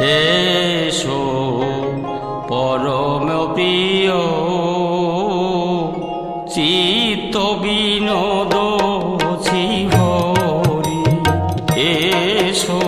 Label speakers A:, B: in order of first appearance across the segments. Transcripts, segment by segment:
A: এসো পরম প্রিয় চিত্ত বিনোদ শ্রী হরি এসো।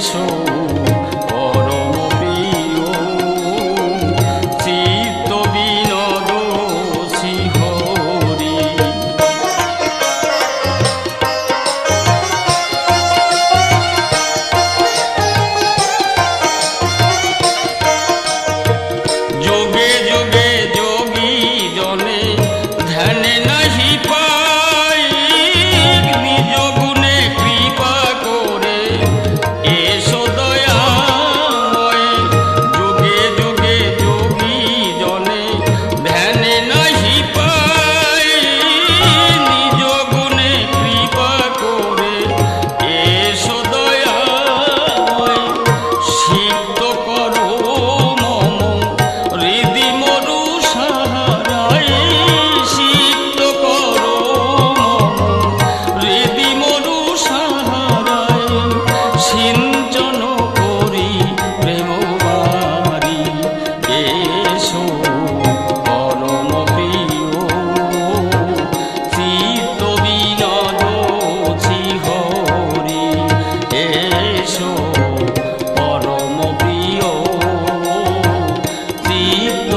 A: soul সিঞ্চন করি এসো পরম প্রিয় চিত্ত বিনদ এসো পরম প্রিয় চিত্ত